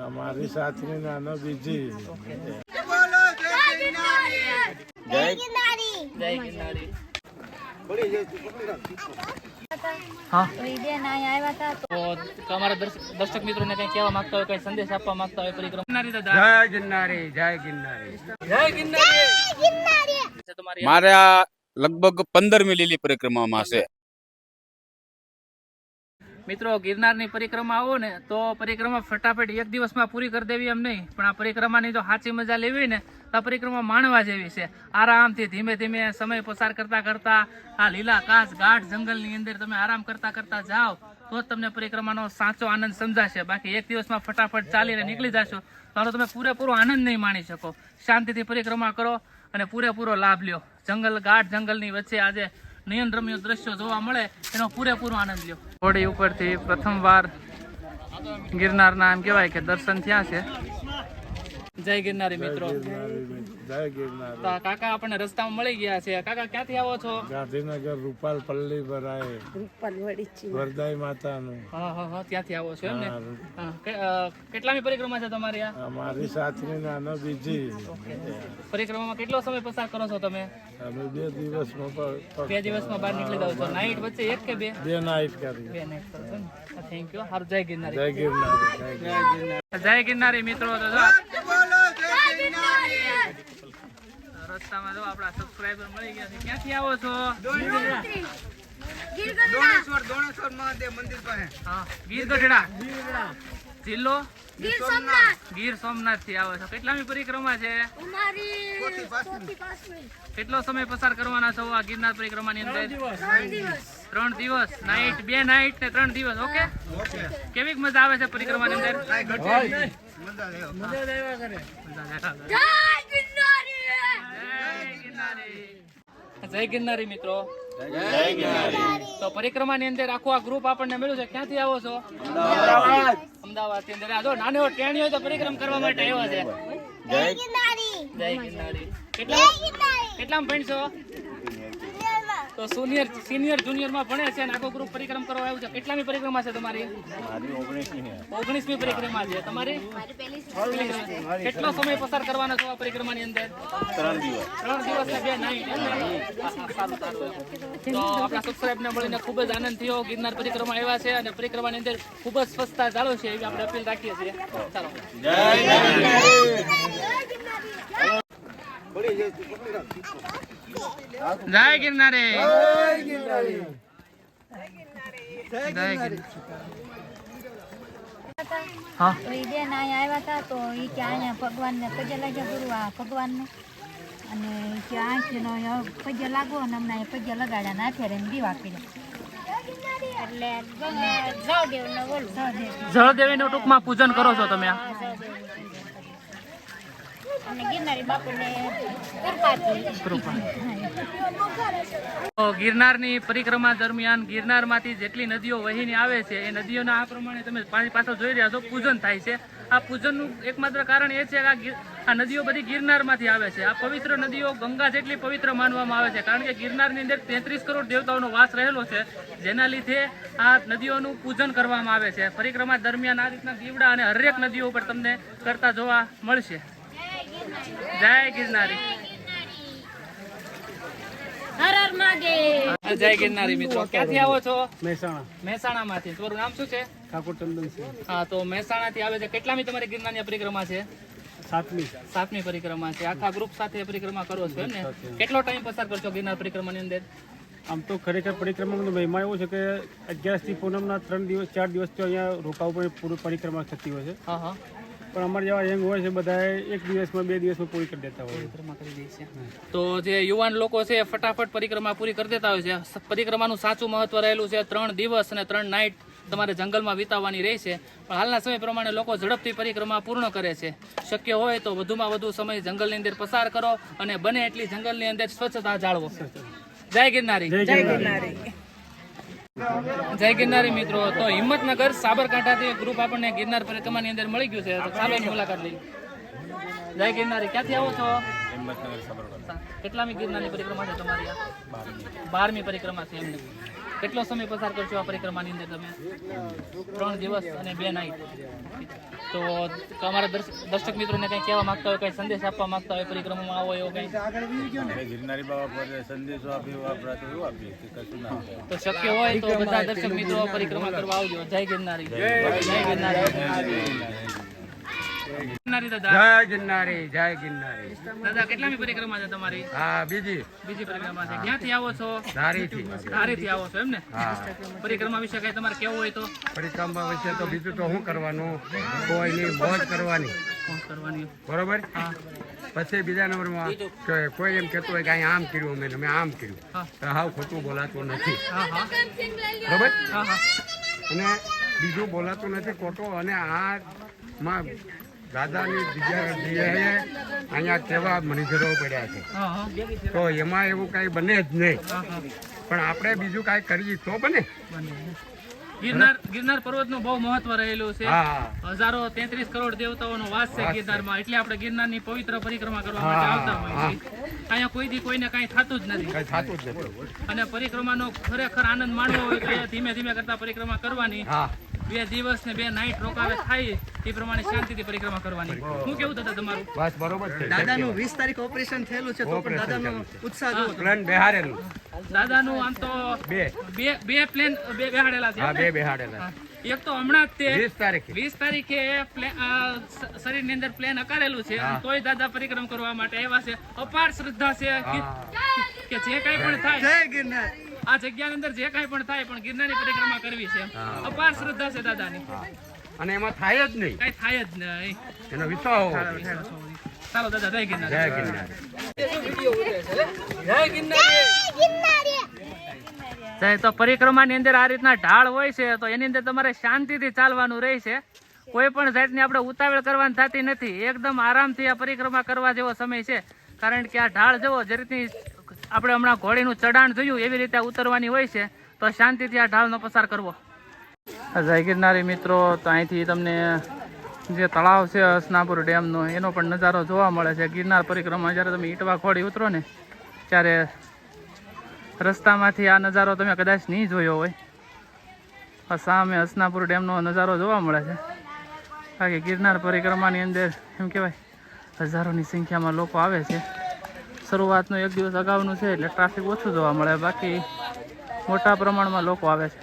અમારી સાથની નાનો બીજી. તમારા દર્શક મિત્રોને કંઈ કેવા માંગતા હોય કઈ સંદેશ આપવા માંગતા હોય પરિક્રમા જય ગિરનારી જય ગિરનારી. જય ગિરનારી. મારે આ લગભગ પંદરમી લીલી પરિક્રમામાં છે. મિત્રો, ગિરનારની પરિક્રમા આવો ને, તો પરિક્રમા ફટાફટ એક દિવસમાં પૂરી કરી દેવી એમ નહીં, પણ આ પરિક્રમાની જો સાચી મજા લેવી ને, તો પરિક્રમા માણવા જેવી છે. આરામથી ધીમે ધીમે સમય પસાર કરતા કરતા, આ લીલા કાચ ગાઢ જંગલની અંદર તમે આરામ કરતા કરતા જાઓ, તો જ તમને પરિક્રમાનો સાચો આનંદ સમજાશે. બાકી એક દિવસમાં ફટાફટ ચાલીને નીકળી જશો, તો તમે પૂરેપૂરો આનંદ નહીં માણી શકો. શાંતિથી પરિક્રમા કરો અને પૂરેપૂરો લાભ લ્યો. જંગલ, ગાઢ જંગલની વચ્ચે આજે નયનરમ્ય દ્રશ્યો જોવા મળે, એનો પૂરેપૂરો આનંદ લ્યો. ઘોડી ઉપરથી પ્રથમવાર ગિરનારના એમ કહેવાય કે દર્શન થયા છે. જય ગિરનારી મિત્રો. જય ગિરનારી તો કાકા આપણને રસ્તામાં મળી ગયા છે. કાકા ક્યાંથી આવો છો? ગાંધીનગર રૂપાલ પલ્લી ભરાય વરદાઈ માતાનું. હા હા હા ત્યાંથી આવો છો એમ ને? કેટલામી પરિક્રમા છે તમારી આ? અમારી સાથની નાનો બીજી. પરિક્રમામાં કેટલો સમય પસાર કરો છો તમે? અમે બે દિવસમાં બે દિવસમાં બહાર નીકળી જાવ છો. નાઈટ વચ્ચે એક કે બે? બે નાઈટ કરી. બે નાઈટ કરો છો થેન્ક યુ હાર જય ગિરનારી. જય ગિરનારી જય ગિરનારી. જય ગિરનારી મિત્રો. તો જો રસ્તામાં જો આપણા સબસ્ક્રાઇબર મળી ગયા છે. ક્યાંથી આવો છો? દોણેશ્વર દોણેશ્વર મહાદેવ મંદિર પાસે. હા ગીર ગઢડા જિલ્લો? ગીર સોમનાથ. થી આવો છો. કેટલામી પરિક્રમા છે? કેટલો સમય પસાર કરવાના છો આ ગિરનાર પરિક્રમાની અંદર? ત્રણ દિવસ. નાઈટ બે નાઈટ ને ત્રણ દિવસ. ઓકે કેવી મજા આવે છે પરિક્રમાની અંદર? જય ગિરનારી જય ગિરનારી મિત્રો. તો પરિક્રમા ની અંદર આખું આ ગ્રુપ આપણને મળ્યું છે. ક્યાંથી આવો છો? અમદાવાદ. થી અંદર. આ જો નાનો હોય તો પરિક્રમ કરવા માટે આવ્યો છે. જય ગિરનારી. કેટલા કેટલામાં ભણશો? તો સિનિયર સિનિયર જુનિયરમાં ભણે છે અને આખો ગ્રુપ પરિક્રમ કરવા આવ્યું છે. કેટલામી પરિક્રમા છે તમારી? ઓગણીસમી પરિક્રમા છે. તમારી? કેટલો સમય પસાર કરવાનો છો આ પરિક્રમાની અંદર? ત્રણ દિવસ. ત્રણ દિવસ ને બે નાઈટ. તો આપણા સબસ્ક્રાઇબ ને મળીને ખૂબ જ આનંદ થયો. ગિરનાર પરિક્રમા આવ્યા છે અને પરિક્રમાની અંદર ખૂબ જ સ્વચ્છતા જાળવશે છે એવી આપણે અપીલ રાખીએ છીએ. ચાલો જય. ગિરનારે. જય ગિરનારે. એ આવ્યા હતા તો એ કે અહીંયા ભગવાનને પગે લાગ્યા ગુરુ આ ભગવાનને. અને કે આંખીનો પગે લાગો અને અમને અહીંયા પગે લગાડ્યા ને હાથે દીવા કર્યા એટલે બોલું. સહદેવ ટૂંકમાં પૂજન કરો છો તમે અને ગિરનારી ગિરનારની પરિક્રમા દરમિયાન ગિરનારમાંથી જેટલી નદીઓ વહીને આવે છે, એ નદીઓના આ પ્રમાણે તમે પાણી પાછળ જોઈ રહ્યા છો, પૂજન થાય છે. આ પૂજનનું એકમાત્ર કારણ એ છે કે આ નદીઓ બધી ગિરનારમાંથી આવે છે. આ પવિત્ર નદીઓ ગંગા જેટલી પવિત્ર માનવામાં આવે છે, કારણ કે ગિરનારની અંદર તેત્રીસ કરોડ દેવતાઓનો વાસ રહેલો છે, જેના લીધે આ નદીઓનું પૂજન કરવામાં આવે છે. પરિક્રમા દરમિયાન આ રીતના દીવડા અને હરેક નદીઓ ઉપર તમને કરતા જોવા મળશે. જય ગિરનારી. હર હર મહાદેવ. જય ગિરનારી મિત્રો. ક્યાંથી આવો છો? મહેસાણા. મહેસાણા માંથી તમારું નામ શું છે? ઠાકોર ચંદનસિંહ હા તો મહેસાણા થી આવે છે. કેટલામી તમારી ગિરનારની પરિક્રમા છે? સાતમી. સાતમી પરિક્રમા છે. આખા ગ્રુપ સાથે પરિક્રમા કરો છો એમ ને? કેટલો ટાઈમ પસાર કરશો ગિરનાર પરિક્રમાની અંદર? આમ તો ખરેખર પરિક્રમાનો મહિમા એવો છે કે અગિયારસથી પૂનમના ત્રણ દિવસ ચાર દિવસ તો અહીંયા રોકાવું પણ પૂરું પરિક્રમા થતી હોય છે. હા હા. પણ અમારે જેવા યંગ હોય છે બધા એક દિવસમાં બે દિવસમાં પૂરી કરી દેતા હોય તો જે યુવાન લોકો છે ફટાફટ પરિક્રમા પૂરી કરી દેતા હોય છે. પરિક્રમાનું સાચું મહત્વ રહેલું છે ત્રણ દિવસ અને ત્રણ નાઇટ તમારે જંગલમાં વિતાવવાની રહેશે પણ હાલના સમય પ્રમાણે લોકો ઝડપથી પરિક્રમા પૂર્ણ કરે છે. શક્ય હોય તો વધુમાં વધુ સમય જંગલની અંદર પસાર કરો અને બને એટલી જંગલની અંદર સ્વચ્છતા જાળવો. જય ગિરનારી. જય ગિરનારી. જય ગિરનારી મિત્રો. તો હિંમતનગર સાબરકાંઠાથી એક ગ્રુપ આપણને ગિરનાર પરિક્રમાની અંદર મળી ગયું છે. તો ચાલો એની મુલાકાત લઈ જય ગિરનારી. ક્યાંથી આવો છો? કેટલામી ગિરનારની પરિક્રમા છે તમારી બારમી પરિક્રમા છે એમને. કેટલો સમય પસાર કરશો આ પરિક્રમાની અંદર તમે? ત્રણ દિવસ અને બે નાઈટ તો તમારા દર્શ- દર્શક મિત્રોને કંઈ કહેવા માંગતા હોય કંઈ સંદેશ આપવા માંગતા હોય પરિક્રમામાં આવો એવો કંઈ? ગિરનારી બાબા પર સંદેશો આપ્યો આપણા તો એવું આપીએ? કે કશું ના તો શક્ય હોય તો બધા દર્શક મિત્રો પરિક્રમા કરવા આવજો. જય ગિરનારી. જય ગિરનારી. જય ગિરનારી જય ગિરનારી. દાદા કેટલામી પરિક્રમા છે તમારી? હા બીજી. બીજી પરિક્રમા છે. ક્યાંથી આવો છો? ધારીથી. ધારેથી આવો છો એમ ને? પરિક્રમા વિશે કઈ તમારે કેવું હોય તો? પરિક્રમા વિશે તો બીજું તો શું કરવાનું? કોઈની મોજ કરવાની. કરવાની. બરોબર? પછી બીજા નંબરમાં કે કોઈ એમ કહેતું હોય કે અહીં આમ કર્યું અમે મેં આમ કર્યું. તો હાવ ખોટું બોલાતું નથી. બરોબર? અને બીજું બોલાતું નથી ખોટું અને આ માં દાદાની જગ્યા જગ્યાએ અહીંયા કેવા મનીષરો પડ્યા છે. તો એમાં એવું કાંઈ બને જ નહીં. પણ આપણે બીજું કાંઈ કરીએ તો બને. ગિરનાર ગિરનાર પર્વતનું બહુ મહત્વ રહેલું છે. હજારો તેત્રીસ કરોડ દેવતાઓનો વાસ છે વાસ છે. ગિરનારમાં. એટલે આપણે ગિરનારની પવિત્ર પરિક્રમા કરવા માટે આવતા હોય છે અહીંયા કોઈથી કોઈને કાંઈ થતું જ નથી. કઈ થતું જ નથી. અને પરિક્રમાનો ખરેખર આનંદ માણવો હોય તો ધીમે ધીમે કરતા પરિક્રમા કરવાની. બે દિવસ ને બે નાઈટ રોકાવે થાય એ પ્રમાણે શાંતિથી પરિક્રમા કરવાની. હું કેવું દાદા તમારું? બસ બરોબર છે. દાદાનું વીસ તારીખ ઓપરેશન થયેલું છે તો પણ દાદાનો ઉત્સાહ તમે. પ્લાન બેહારેલું. દાદાનું આમ તો બે. બે બે પ્લેન બે બેહાડેલા છે હા બે બેહાડેલા એક તો હમણાં જ તે વીસ તારીખે. વીસ તારીખે શરીરની અંદર પ્લેન અકારેલું છે. તોય દાદા પરિક્રમ કરવા માટે આવ્યા છે. અપાર શ્રદ્ધા છે કે- કે જે કાંઈ પણ થાય. જય ગિરનાર. આ જગ્યાની અંદર જે કાંઈ પણ થાય પણ ગિરનારની પરિક્રમા કરવી છે. અપાર શ્રદ્ધા છે દાદાની. અને એમાં થાય જ નહીં. કાંઈ થાય જ નહીં. એનો વિશ્વાસ હોવો ચાલો દાદા જય ગિરનાર. જય ગિરનાર. જાય તો પરિક્રમાની અંદર આ રીતના ઢાળ હોય છે તો એની અંદર તમારે શાંતિથી ચાલવાનું રહે છે. કોઈ પણ જાતની આપણે ઉતાવળ કરવાની થતી નથી. એકદમ આરામથી આ પરિક્રમા કરવા જેવો સમય છે. કારણ કે આ ઢાળ જવો જે રીતની આપણે હમણાં ઘોડીનું ચડાણ જોયું એવી રીતે ઉતરવાની હોય છે, તો શાંતિથી આ ઢાળનો પસાર કરવો. જય ગિરનારી મિત્રો, તો અહીંથી તમને જે તળાવ છે હસનાપુર ડેમનો, એનો પણ નજારો જોવા મળે છે. ગિરનાર પરિક્રમા, જ્યારે તમે ઈટવા ખોડી ઉતરો ને, ત્યારે રસ્તામાંથી આ નજારો તમે કદાચ નહીં જોયો હોય. સામે હસનાપુર ડેમનો નજારો જોવા મળે છે. બાકી ગિરનાર પરિક્રમાની અંદર, એમ કહેવાય, હજારોની સંખ્યામાં લોકો આવે છે. શરૂઆતનું એક દિવસ અગાઉનું છે એટલે ટ્રાફિક ઓછું જોવા મળે બાકી મોટા પ્રમાણમાં લોકો આવે છે.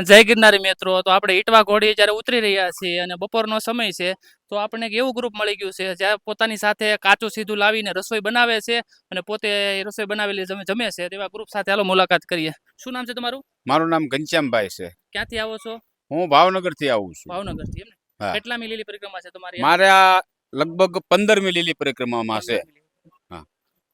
જય ગિરનારી મિત્રો તો આપણે ઈટવા ઘોડી જ્યારે ઉતરી રહ્યા છીએ અને બપોરનો સમય છે તો આપણને એક એવું ગ્રુપ મળી ગયું છે જ્યાં પોતાની સાથે કાચું સીધું લાવીને રસોઈ બનાવે છે અને પોતે રસોઈ બનાવેલી જમે જમે છે તેવા ગ્રુપ સાથે હાલો મુલાકાત કરીએ. શું નામ છે તમારું? મારું નામ ઘનશ્યામભાઈ છે. ક્યાંથી આવો છો? હું ભાવનગરથી આવું છું. ભાવનગરથી એમ ને? હા. કેટલામી લીલી પરિક્રમા છે તમારી મારે આ લગભગ પંદર લીલી પરિક્રમામાં છે.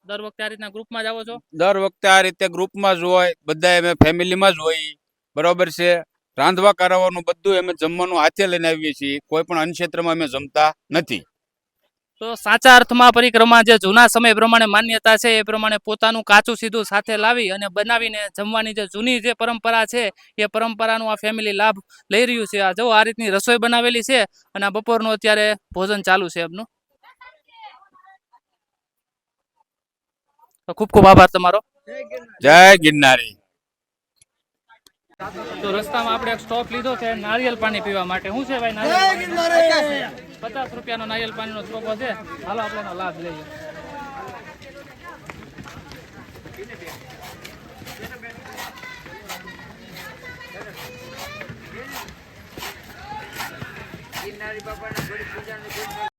દર વખતે આ રીતના ગ્રુપમાં જ આવો છો? દર વખતે આ રીતે ગ્રુપમાં જ હોય બધા અમે ફેમિલીમાં જ હોય. બરોબર છે? રાંધવા કરાવવાનું બધું અમે જમવાનું હાથે લઈને આવીએ છીએ. કોઈ પણ અન્નક્ષેત્રમાં અમે જમતા નથી. તો સાચા અર્થમાં પરિક્રમા જે જૂના સમય પ્રમાણે માન્યતા છે એ પ્રમાણે પોતાનું કાચું સીધું સાથે લાવી અને બનાવીને જમવાની જે જૂની જે પરંપરા છે એ પરંપરાનું આ ફેમિલી લાભ લઈ રહ્યું છે. આ જો આ રીતની રસોઈ બનાવેલી છે અને આ બપોરનું અત્યારે ભોજન ચાલુ છે એમનું. તો ખૂબ ખૂબ આભાર તમારો. જય ગિરનારી. તો રસ્તામાં આપણે એક સ્ટોપ લીધો છે નારિયેલ પાણી પીવા માટે. શું છે ભાઈ નારિયેલ પચાસ રૂપિયાનો નારિયેલ પાણીનો સ્ટોપ છે. હાલો આપણે એનો લાભ લઈએ.